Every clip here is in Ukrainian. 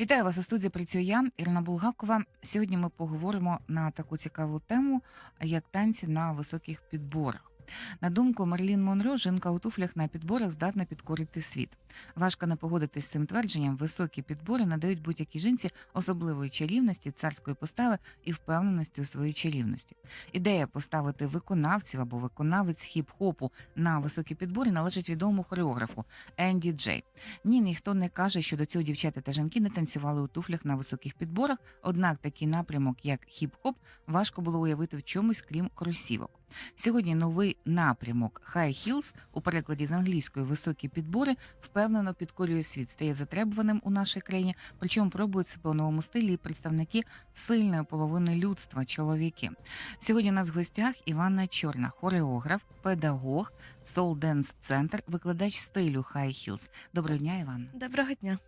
Вітаю вас у студії. Працюю я, Ірина Булгакова. Сьогодні ми поговоримо на таку цікаву тему, як танці на високих підборах. На думку Мерлін Монро, жінка у туфлях на підборах здатна підкорити світ. Важко не погодитись з цим твердженням. Високі підбори надають будь-якій жінці особливої чарівності, царської постави і впевненості у своїй чарівності. Ідея поставити виконавців або виконавець хіп-хопу на високі підбори належить відомому хореографу Енді Джей. Ні, ніхто не каже, що до цього дівчата та жінки не танцювали у туфлях на високих підборах. Однак такий напрямок, як хіп-хоп, важко було уявити в чомусь, крім кросівок. Сьогодні новий напрямок High Heels, у перекладі з англійської високі підбори, впевнено підкорює світ, стає затребуваним у нашій країні. Причому пробують себе у новому стилі і представники сильної половини людства, чоловіки. Сьогодні у нас в гостях Іванна Чорна, хореограф, педагог, Soul Dance Центр, викладач стилю High Heels. Доброго дня, Іван. Доброго дня.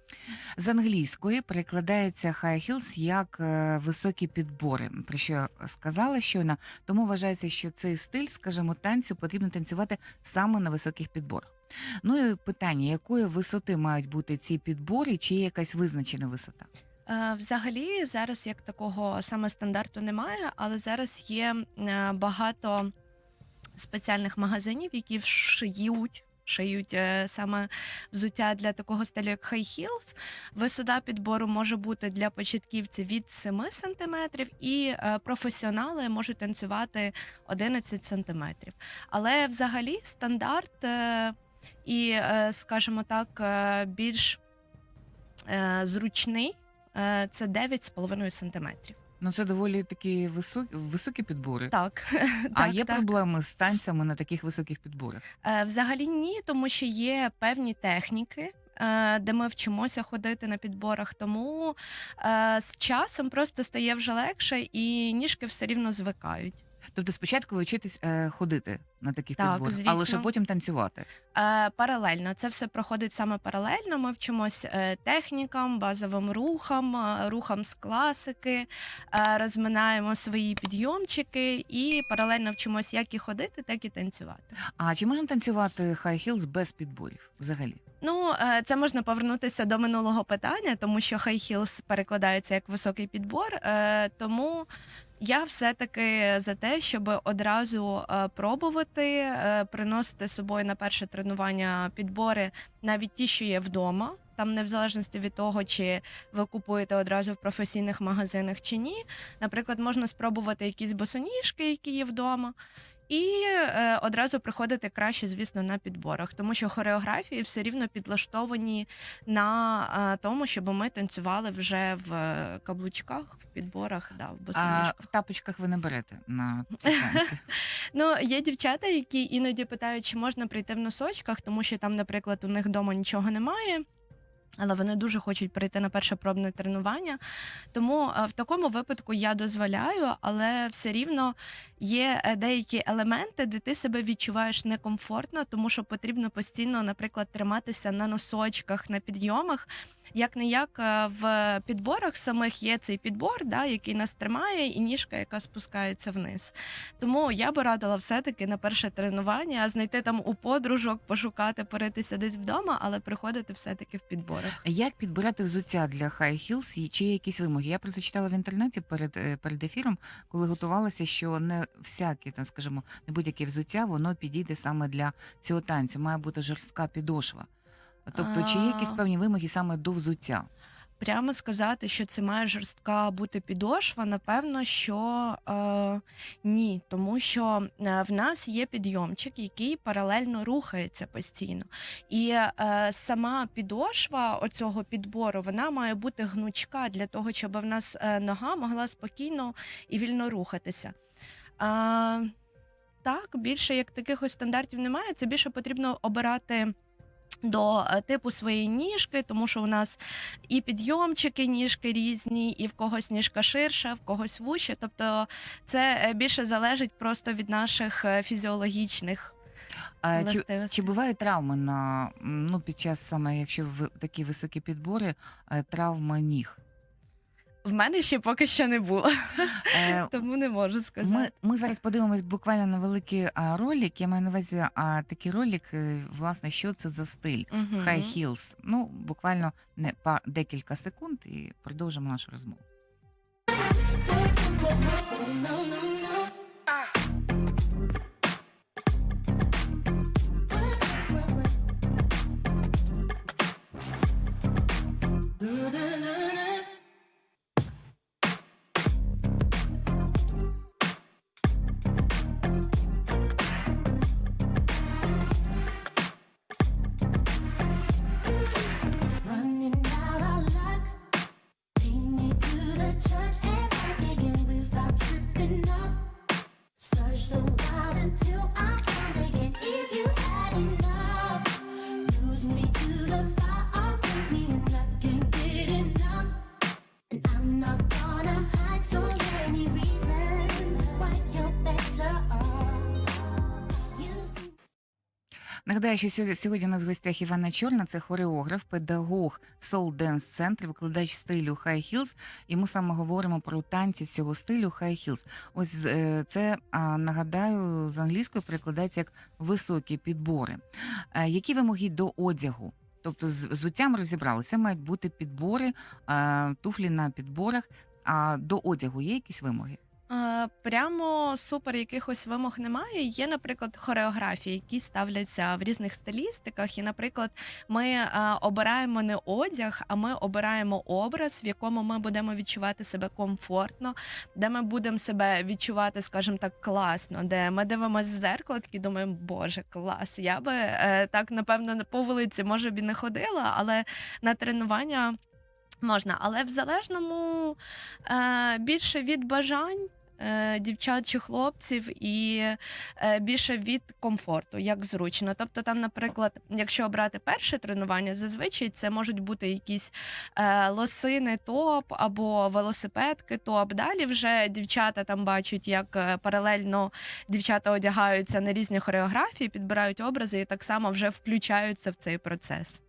З англійської перекладається high heels як е, високі підбори, про що я сказала щойно. Тому вважається, що цей стиль, скажімо, танцю потрібно танцювати саме на високих підборах. Ну і питання, якої висоти мають бути ці підбори, чи є якась визначена висота? Е, Взагалі, зараз як такого саме стандарту немає, але зараз є е, багато спеціальних магазинів, які шиють. Шиють е, саме взуття для такого стилю, як high heels. Висота підбору може бути для початківців від 7 см, і е, професіонали можуть танцювати 11 см. Але взагалі стандарт е, і, скажімо так, більш зручний це 9,5 сантиметрів. Ну це доволі такі високі, високі підбори. Так. а так, є так. проблеми з танцями на таких високих підборах? Е, Взагалі ні, тому що є певні техніки. е, Де ми вчимося ходити на підборах, тому е, з часом просто стає вже легше, і ніжки все рівно звикають. Тобто спочатку ви вчитесь е, ходити на таких Так, підборах, а звісно. лише потім танцювати. Е, паралельно це все проходить саме паралельно. Ми вчимось е, технікам, базовим рухам, е, рухам з класики, е, розминаємо свої підйомчики і паралельно вчимось як і ходити, так і танцювати. А чи можна танцювати heels без підборів взагалі? Ну, е, це можна повернутися до минулого питання, тому що high heels перекладається як високий підбор. е, Тому я все-таки за те, щоб одразу е, пробувати, е, приносити з собою на перше тренування підбори, навіть ті, що є вдома. Там не в залежності від того, чи ви купуєте одразу в професійних магазинах чи ні. Наприклад, можна спробувати якісь босоніжки, які є вдома. І е, одразу приходити краще, звісно, на підборах, тому що хореографії все рівно підлаштовані на е, тому, щоб ми танцювали вже в е, каблучках, в підборах, да, в А босоніжках. в тапочках ви не берете на ці танці. Ну, є дівчата, які іноді питають, чи можна прийти в носочках, тому що там, наприклад, у них вдома нічого немає. Але вони дуже хочуть прийти на перше пробне тренування. Тому е, в такому випадку я дозволяю, але все рівно є е, деякі елементи, де ти себе відчуваєш некомфортно, тому що потрібно постійно, наприклад, триматися на носочках, на підйомах. Як не як в підборах самих є цей підбор, да, який нас тримає, і ніжка, яка спускається вниз. Тому я би радила все-таки на перше тренування знайти там у подружок, пошукати, поритися десь вдома, але приходити все-таки в підборах. Як підбирати взуття для high heels і чи є якісь вимоги? Я про це читала в інтернеті перед, е, перед ефіром, коли готувалася, що не всяке, там, скажімо, не будь-яке взуття, воно підійде саме для цього танцю. Має бути жорстка підошва. Тобто, чи є якісь певні вимоги саме до взуття? Прямо сказати, що це має жорстка бути підошва, напевно, що е, ні, тому що е, в нас є підйомчик, який паралельно рухається постійно. І е, сама підошва оцього підбору вона має бути гнучка для того, щоб в нас е, нога могла спокійно і вільно рухатися. Е, так, більше як таких ось стандартів немає. Це більше потрібно обирати. До е, типу своєї ніжки, тому що у нас і підйомчики ніжки різні, і в когось ніжка ширша, в когось вужче. Тобто це е, більше залежить просто від наших е, фізіологічних А, чи, чи бувають травми на ну під час саме, якщо в такі високі підбори, травми ніг? В мене ще поки що не було, Е, тому не можу сказати. Ми, ми зараз подивимось буквально на великий а, ролик. Я маю на увазі а, такий ролик, е, власне, що це за стиль. Мгм. High Heels. Ну, буквально не по декілька секунд і продовжимо нашу розмову. till I Нагадаю, що сьогодні, у нас в гостях Івана Чорна, це хореограф, педагог Dance Center, викладач стилю High Heels. І ми саме говоримо про танці цього стилю High Heels. Ось е, це нагадаю з англійської перекладається як високі підбори. Е, Які вимоги до одягу? Тобто з взуттям розібралися, мають бути підбори, туфлі на підборах. А до одягу є якісь вимоги? Е, Прямо супер якихось вимог немає. Є, наприклад, хореографії, які ставляться в різних стилістиках. І, наприклад, ми е, обираємо не одяг, а ми обираємо образ, в якому ми будемо відчувати себе комфортно, де ми будемо себе відчувати, скажімо так, класно, де ми дивимося в зеркало, такі думаємо, боже, клас. Я би е, так напевно по вулиці може б і не ходила, але на тренування. Можна, але в залежному е, більше від бажань дівчат чи хлопців, і е, більше від комфорту, як зручно. Тобто, там, наприклад, якщо обрати перше тренування, зазвичай це можуть бути якісь е, лосини топ або велосипедки топ. Далі вже дівчата там бачать, як е, паралельно дівчата одягаються на різні хореографії, підбирають образи і так само вже включаються в цей процес.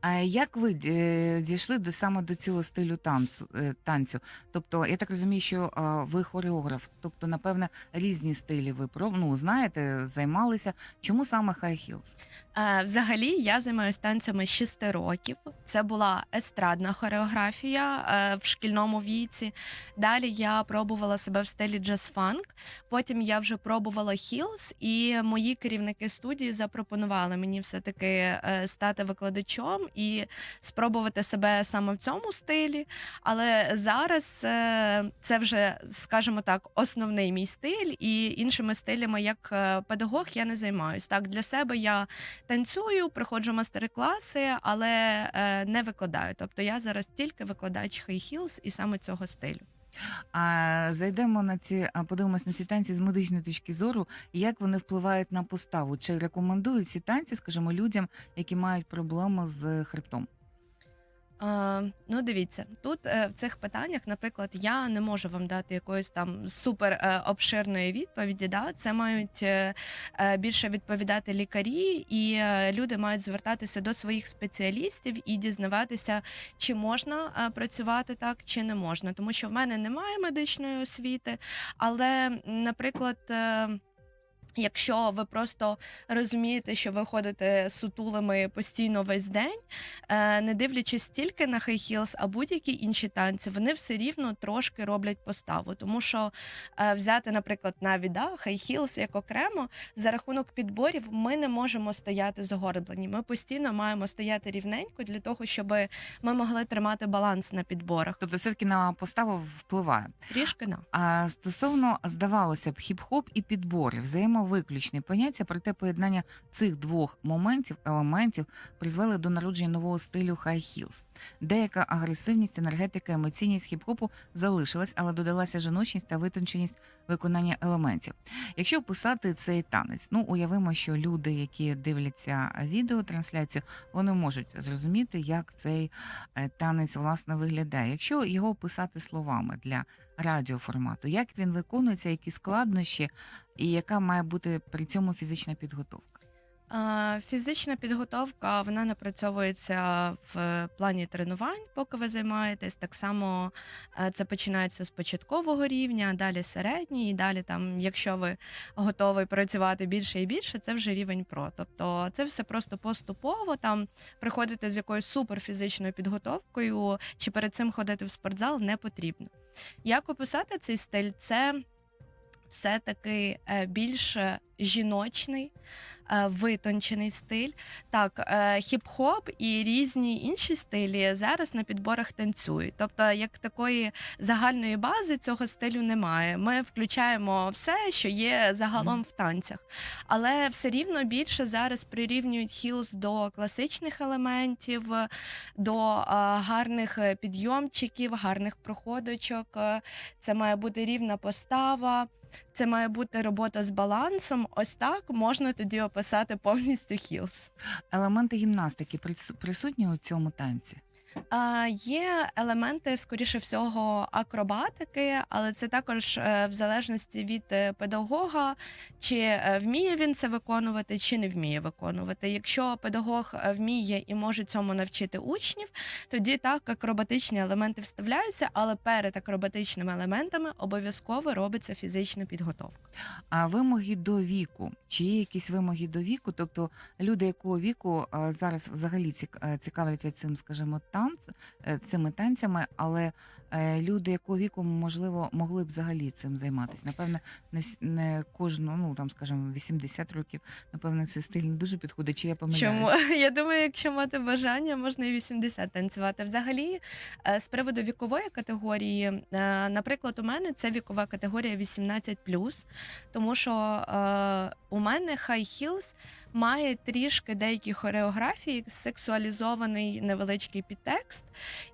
А як ви е, дійшли до саме до цього стилю танцю, е, танцю? Тобто, я так розумію, що ви хореограф, тобто, напевне, різні стилі ви про ну, знаєте, займалися. Чому саме high heels? Е, Взагалі я займаюся танцями з 6 років. Це була естрадна хореографія в шкільному віці. Далі я пробувала себе в стилі джаз-фанк. Потім я вже пробувала хілс, і мої керівники студії запропонували мені все-таки е, стати викладачом і спробувати себе саме в цьому стилі. Але зараз е, це вже, скажімо так, основний мій стиль, і іншими стилями, як е, педагог, я не займаюся. Так, для себе я танцюю, приходжу майстер-класи, але е, не викладаю. Тобто я зараз тільки викладач Heels і саме цього стилю. А зайдемо на ці, подивимось на ці танці з медичної точки зору, як вони впливають на поставу. Чи рекомендують ці танці, скажімо, людям, які мають проблеми з хребтом? Е, ну, дивіться, тут е, в цих питаннях, наприклад, я не можу вам дати якоїсь там супер е, обширної відповіді. Да? Це мають е, більше відповідати лікарі, і люди мають звертатися до своїх спеціалістів і дізнаватися, чи можна працювати так, чи не можна. Тому що в мене немає медичної освіти, але, наприклад. Якщо ви просто розумієте, що ви ходите сутулими постійно весь день, е, не дивлячись тільки на high heels, а будь-які інші танці, вони все рівно трошки роблять поставу. Тому що е, взяти, наприклад, навіть да, high heels як окремо, за рахунок підборів ми не можемо стояти згорблені. Ми постійно маємо стояти рівненько для того, щоб ми могли тримати баланс на підборах. Тобто, все-таки на поставу впливає. Трішки на. А стосовно здавалося б, хіп-хоп і підбори взаємовиключні поняття, проте поєднання цих двох моментів, елементів призвели до народження нового стилю high heels. Деяка агресивність, енергетика, емоційність хіп-хопу залишилась, але додалася жіночність та витонченість виконання елементів. Якщо описати цей танець, ну уявимо, що люди, які дивляться відеотрансляцію, вони можуть зрозуміти, як цей е, танець власне виглядає. Якщо його описати словами для радіоформату, як він виконується, які складнощі, і яка має бути при цьому фізична підготовка. Фізична підготовка вона напрацьовується в плані тренувань, поки ви займаєтесь. Так само е, це починається з початкового рівня, далі середній, і далі там, якщо ви готові працювати більше і більше, це вже рівень про. Тобто це все просто поступово там приходити з якоюсь суперфізичною підготовкою, чи перед цим ходити в спортзал не потрібно. Як описати цей стиль? Це все-таки е, більш жіночний, е, витончений стиль. Так, е, хіп-хоп і різні інші стилі зараз на підборах танцюють. Тобто, як такої загальної бази цього стилю немає. Ми включаємо все, що є загалом в танцях. Але все рівно більше зараз прирівнюють хілс до класичних елементів, до гарних підйомчиків, гарних проходочок. Це має бути рівна постава. Це має бути робота з балансом. Ось так можна тоді описати повністю хілс. Елементи гімнастики присутні у цьому танці. Є елементи, скоріше всього, акробатики, але це також е, в залежності від е, педагога, чи е, вміє він це виконувати, чи не вміє виконувати. Якщо педагог вміє і може цьому навчити учнів, тоді так акробатичні елементи вставляються, але перед акробатичними елементами обов'язково робиться фізична підготовка. А вимоги до віку. Чи є якісь вимоги до віку? Тобто люди якого віку зараз взагалі цік- цікавляться цим, скажімо, танц, е, цими танцями, але е, люди якого віку, можливо, могли б взагалі цим займатися. Напевне, не, всі- не кожну, ну там, скажімо, 80 років, напевне, цей стиль не дуже підходить. Чи я помиляюсь? Чому? Я думаю, якщо мати бажання, можна і 80 танцювати. Взагалі, е, з приводу вікової категорії, наприклад, у мене це вікова категорія 18+, тому що у мене High Heels має трішки деякі хореографії, сексуалізований невеличкий підтекст,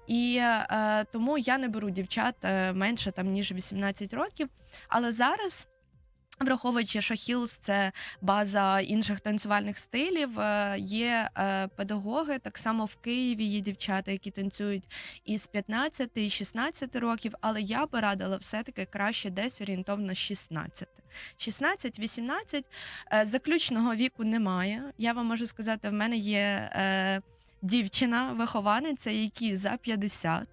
і е, тому я не беру дівчат е, менше там ніж 18 років. Але зараз. Враховуючи, що хілс це база інших танцювальних стилів, е, є е, педагоги. Так само в Києві є дівчата, які танцюють із 15 і 16 років. Але я би радила все-таки краще десь орієнтовно 16. 16-18. Е, Заключного віку немає. Я вам можу сказати, в мене є дівчина, вихованиця, якій за 50.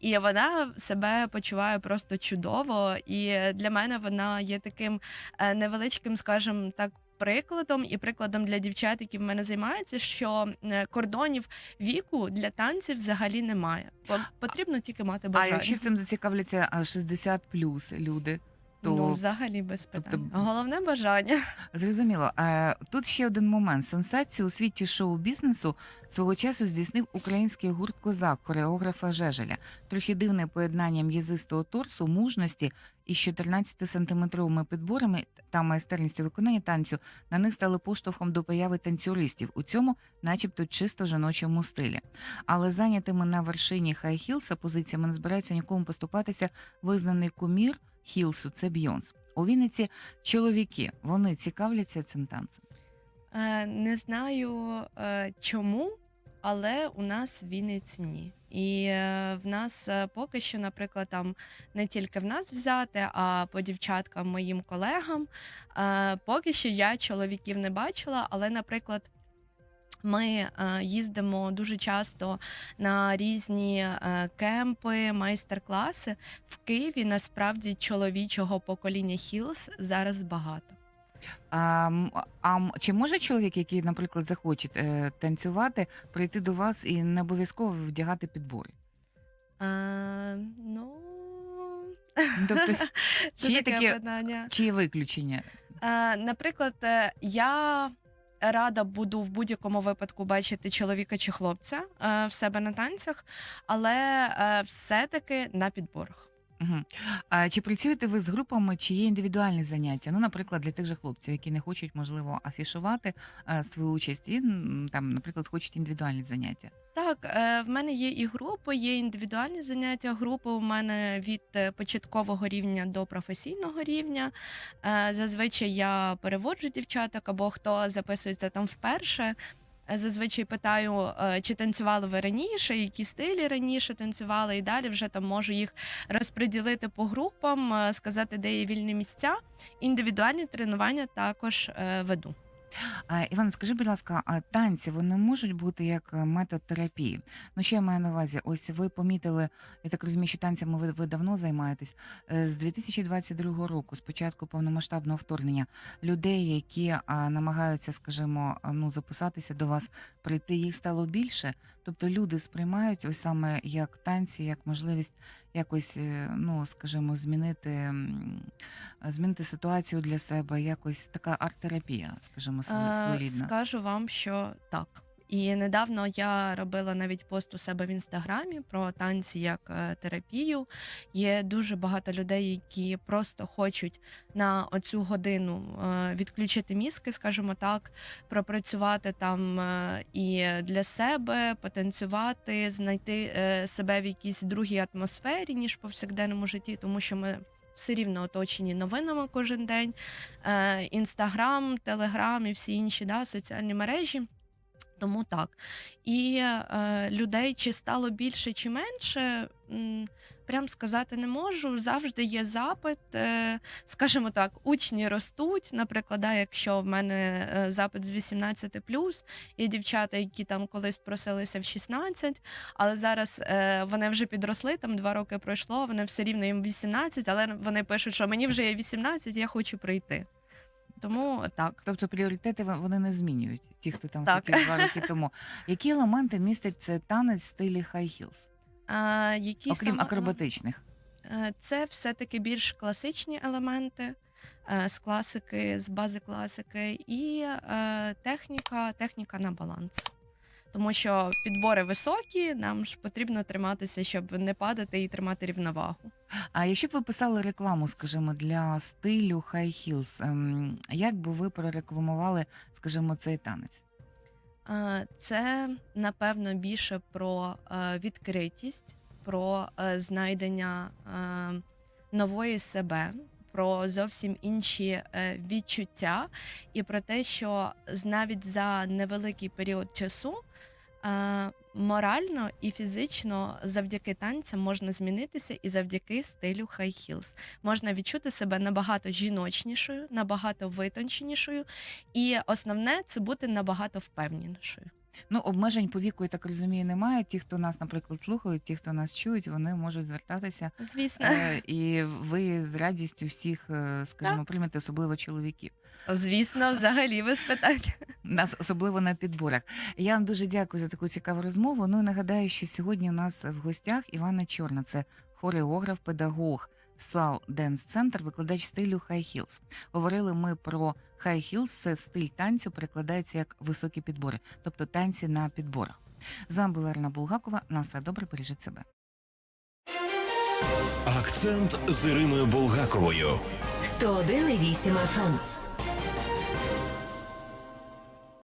І вона себе почуває просто чудово. І для мене вона є таким е, невеличким, скажімо так. Прикладом і прикладом для дівчат, які в мене займаються, що кордонів віку для танців взагалі немає. По- Потрібно тільки мати А бажання. якщо цим зацікавляться а, 60 плюс люди, то Ну, взагалі без питань. тобто- Головне бажання. Зрозуміло. Е, Тут ще один момент. Сенсацію у світі шоу-бізнесу свого часу здійснив український гурт Козак, хореографа Жежеля. Трохи дивне поєднання м'язистого торсу, мужності із 14-сантиметровими підборами та майстерністю виконання танцю на них стали поштовхом до появи танцюристів у цьому, начебто, чисто жіночому стилі. Але зайнятими на вершині хай-хілса позиціями не збирається нікому поступатися визнаний кумір хілсу це Бйонс. У Вінниці чоловіки вони цікавляться цим танцем. Е, Не знаю е, чому, але у нас в Вінниці ні. І е, в нас поки що, наприклад, там не тільки в нас взяти, а по дівчаткам, моїм колегам. Поки що я чоловіків не бачила, але, наприклад. Ми е, їздимо дуже часто на різні е, кемпи, майстер-класи. В Києві насправді чоловічого покоління Хілс зараз багато. А, а чи може чоловік, який, наприклад, захоче е, танцювати, прийти до вас і не обов'язково вдягати підбори? А, ну, Ну, Тобто, це чи є таке таке- питання. чи є виключення? А, наприклад, я рада буду в будь-якому випадку бачити чоловіка чи хлопця е, в себе на танцях, але е, все-таки на підборах. Угу. А, чи працюєте ви з групами, чи є індивідуальні заняття? Ну, наприклад, для тих же хлопців, які не хочуть, можливо, афішувати е, свою участь, і там, наприклад, хочуть індивідуальні заняття. Так, е, в мене є і групи, є індивідуальні заняття. Групи у мене від е, початкового рівня до професійного рівня. Е, Зазвичай я переводжу дівчаток або хто записується там вперше. Е, Зазвичай питаю, е, чи танцювали ви раніше, які стилі раніше танцювали, і далі вже там можу їх розподілити по групам, е, сказати, де є вільні місця. Індивідуальні тренування також веду. Іван, скажи, будь ласка, а танці вони можуть бути як е, метод терапії? Ну, що я маю на увазі? Ось ви помітили, я так розумію, що танцями ви, ви давно займаєтесь. Е, З 2022 року, з початку повномасштабного вторгнення, людей, які намагаються, скажімо, ну, записатися до вас, прийти, їх стало більше. Тобто люди сприймають ось саме як танці, як можливість якось, е, ну, скажімо, змінити, змінити ситуацію для себе, якось така арт-терапія, скажімо, Е, своєрідна. Скажу вам, що так. І недавно я робила навіть пост у себе в інстаграмі про танці як е, терапію. Є дуже багато людей, які просто хочуть на оцю годину е, відключити мізки, скажімо так, пропрацювати там е, і для себе, потанцювати, знайти себе в якійсь другій атмосфері, ніж в повсякденному житті, тому що ми все рівно оточені новинами кожен день. Інстаграм, Телеграм і всі інші да, соціальні мережі. Тому так. І е, людей чи стало більше, чи менше, прям сказати не можу. Завжди є запит. Е, скажімо так, учні ростуть. Наприклад, якщо в мене е, запит з 18 є дівчата, які там колись просилися в 16, але зараз е, вони вже підросли, там два роки пройшло, вони все рівно їм 18, але вони пишуть, що мені вже є 18, я хочу прийти. Тому так. Тобто пріоритети вон- вони не змінюють, ті, хто там Так. хотів два роки тому. Які елементи містить це танець в стилі high heels, А, які окрім саме акробатичних? Е, Це все-таки більш класичні елементи е, з класики, з бази класики, і е, техніка, техніка на баланс. Тому що підбори високі, нам ж потрібно триматися, щоб не падати і тримати рівновагу. А якщо б ви писали рекламу, скажімо, для стилю high heels, ем, як би ви прорекламували, скажімо, цей танець? Е, Це напевно більше про е, відкритість, про е, знайдення е, нової себе, про зовсім інші е, відчуття, і про те, що навіть за невеликий період часу. Е, Морально і фізично завдяки танцям можна змінитися і завдяки стилю high heels. Можна відчути себе набагато жіночнішою, набагато витонченішою, і основне це бути набагато впевненішою. Ну, обмежень по віку, я так розумію, немає. Ті, хто нас, наприклад, слухають, ті, хто нас чують, вони можуть звертатися. Звісно, Е, і ви з радістю всіх, е, скажімо, приймете, особливо чоловіків. звісно, взагалі без питань. Нас особливо на підборах. Я вам дуже дякую за таку цікаву розмову. Ну і нагадаю, що сьогодні у нас в гостях Івана Чорна, це хореограф, педагог, сал Денс Центр, викладач стилю High Heels. Говорили ми про High Heels, це стиль танцю, перекладається як високі підбори, тобто танці на підборах. Була Ірина Булгакова. На все добре, бережіть себе. Акцент з Іриною Булгаковою. 101,8 FM.